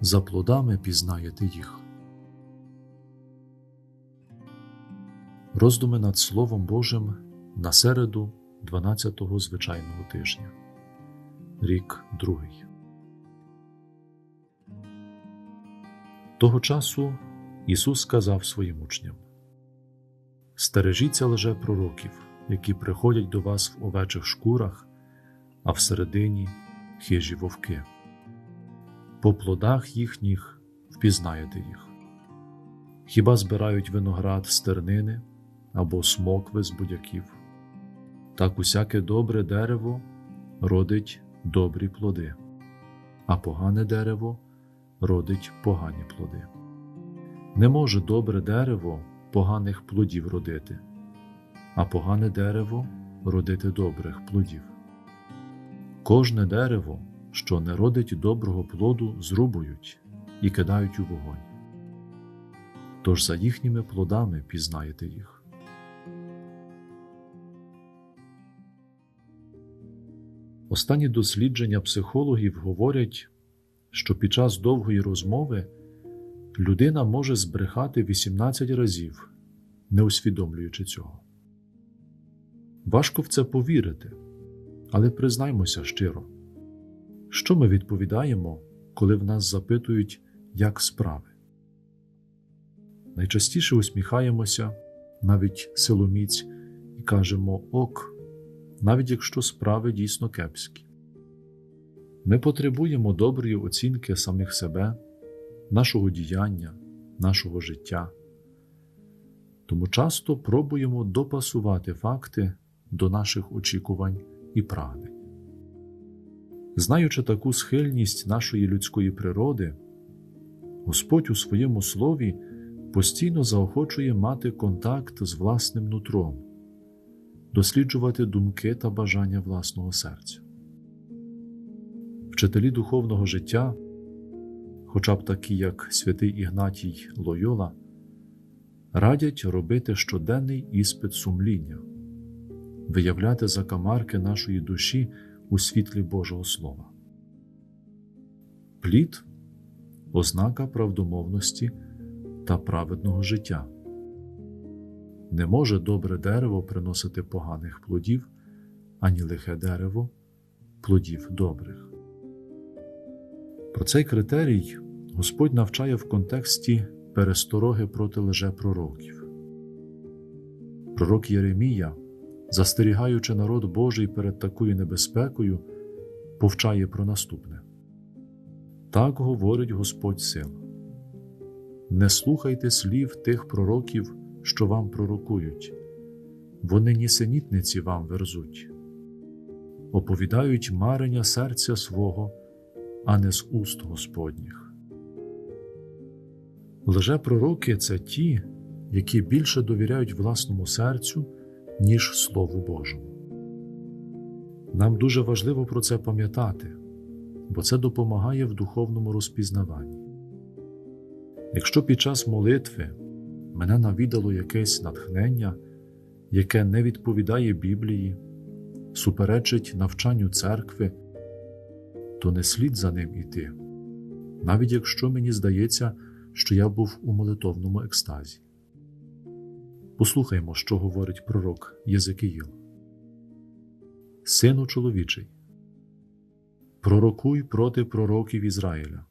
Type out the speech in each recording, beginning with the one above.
За плодами пізнаєте їх. Роздуми над Словом Божим на середу 12-го звичайного тижня. Рік другий. Того часу Ісус сказав своїм учням: Стережіться лже пророків, які приходять до вас в овечих шкурах, а всередині хижі вовки. По плодах їхніх впізнаєте їх. Хіба збирають виноград з тернини або смокви з будяків? Так усяке добре дерево родить добрі плоди, а погане дерево родить погані плоди. Не може добре дерево поганих плодів родити, а погане дерево родити добрих плодів. Кожне дерево, що не родить доброго плоду, зрубують і кидають у вогонь. Тож за їхніми плодами пізнаєте їх. Останні дослідження психологів говорять, що під час довгої розмови людина може збрехати 18 разів, не усвідомлюючи цього. Важко в це повірити, але признаймося щиро, що ми відповідаємо, коли в нас запитують, як справи. Найчастіше усміхаємося, навіть силоміць, і кажемо ок, навіть якщо справи дійсно кепські. Ми потребуємо доброї оцінки самих себе, нашого діяння, нашого життя. Тому часто пробуємо допасувати факти до наших очікувань і прагнень. Знаючи таку схильність нашої людської природи, Господь у своєму слові постійно заохочує мати контакт з власним нутром, досліджувати думки та бажання власного серця. Вчителі духовного життя, хоча б такі, як святий Ігнатій Лойола, радять робити щоденний іспит сумління, виявляти закамарки нашої душі у світлі Божого Слова. Плід ознака правдомовності та праведного життя. Не може добре дерево приносити поганих плодів, ані лихе дерево плодів добрих. Про цей критерій Господь навчає в контексті перестороги проти лжепророків. Пророк Єремія, застерігаючи народ Божий перед такою небезпекою, повчає про наступне так говорить Господь сил. Не слухайте слів тих пророків, що вам пророкують, вони нісенітниці вам верзуть, оповідають марення серця свого а не з уст Господніх. Лжепророки це ті, які більше довіряють власному серцю, ніж Слову Божому. Нам дуже важливо про це пам'ятати, бо це допомагає в духовному розпізнаванні. Якщо під час молитви мене навідало якесь натхнення, яке не відповідає Біблії, суперечить навчанню церкви то не слід за ним іти, навіть якщо мені здається, що я був у молитовному екстазі. Послухаймо, що говорить пророк Єзекиїл. Сину чоловічий, пророкуй проти пророків Ізраїля,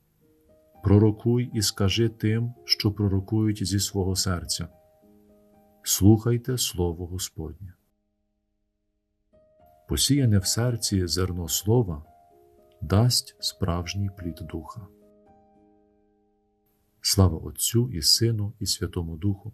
пророкуй і скажи тим, що пророкують зі свого серця. Слухайте Слово Господнє. Посіяне в серці зерно слова дасть справжній плід Духа. Слава Отцю і Сину, і Святому Духу,